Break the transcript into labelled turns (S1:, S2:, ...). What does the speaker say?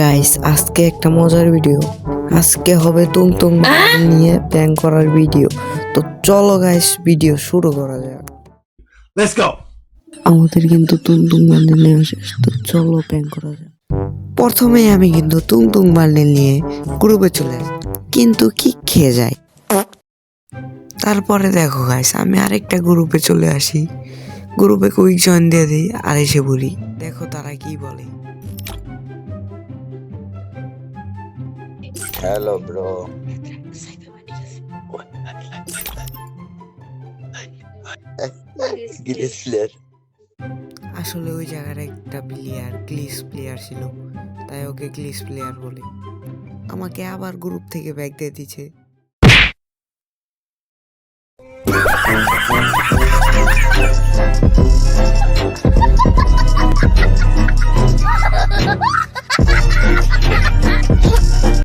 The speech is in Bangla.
S1: গাইস আজকে একটা মজার ভিডিও আজকে হবে তুং তুং বান্দর নিয়ে প্ল্যান করার ভিডিও তো চলো গাইস ভিডিও শুরু করা যাক।
S2: Let's go.
S1: আমাদের কিন্তু তুং তুং বান্ডেল নেওয়া শেষ তো চলো প্ল্যান করা যাক। প্রথমেই আমি কিন্তু তুং তুং বান্ডেল নিয়ে গ্রুপে চলে আসি কিন্তু কি খেয়ে যাই তারপরে দেখো গাইস আমি আরেকটা গ্রুপে চলে আসি। গ্রুপে কুইক জয়েন দিয়ে দিই আর এসে বলি দেখো তারা কি বলে।
S3: Hello, bro. Grizzler.
S1: আসলে ওই জায়গার একটা প্লেয়ার গ্লিস প্লেয়ার ছিল তাই ওকে গ্লিস প্লেয়ার বলে আমাকে আবার গ্রুপ থেকে ব্যাগ দিয়ে দিছে